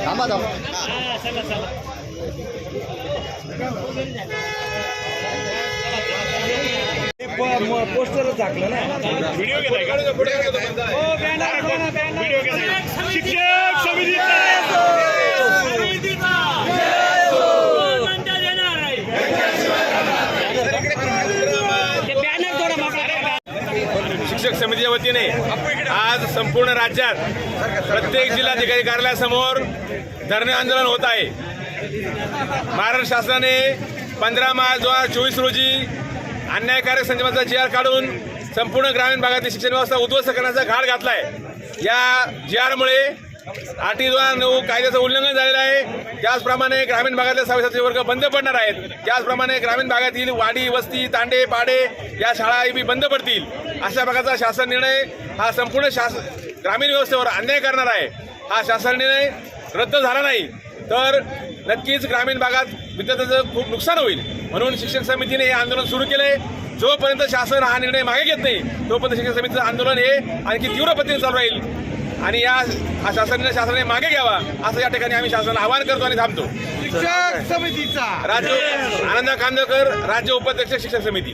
थांबा थांबा पोस्टरच झाकलं ना व्हिडिओ घेताय शिक्षक समितीच्या वतीने आज संपूर्ण राज्यात प्रत्येक जिल्हाधिकारी कार्यालयासमोर धरणे आंदोलन होत आहे. महाराष्ट्र शासनाने पंधरा मार्च दोन हजार चोवीस रोजी अन्यायकारक संदर्भाचा जी आर काढून संपूर्ण ग्रामीण भागातील शिक्षण व्यवस्था उद्ध्वस्त करण्याचा घाट घातलाय. या जी आरमुळे आठ दोन हजार नऊ कायद्याचं उल्लंघन झालेलं आहे त्याचप्रमाणे ग्रामीण भागातले सहावी वर्ग बंद पडणार आहेत. त्याचप्रमाणे ग्रामीण भागातील वाडी वस्ती तांडे पाडे या शाळा बी बंद पडतील. अशा प्रकारचा शासन निर्णय हा संपूर्ण शास ग्रामीण व्यवस्थेवर अन्याय करणार आहे. हा शासन निर्णय रद्द झाला नाही तर नक्कीच ग्रामीण भागात विद्यार्थ्यांचं खूप नुकसान होईल. म्हणून शिक्षण समितीने हे आंदोलन सुरू केलं आहे जोपर्यंत शासन हा निर्णय मागे घेत नाही तोपर्यंत शिक्षण समितीचं आंदोलन हे आणखी तीव्र पद्धतीने चालू राहील. आणि या हा शासन निर्णय शासनाने मागे घ्यावा असं या ठिकाणी आम्ही शासनाला आवाहन करतो आणि थांबतो. शिक्षक समितीचा. राज्य आनंद कांदकर राज्य उपाध्यक्ष शिक्षण समिती.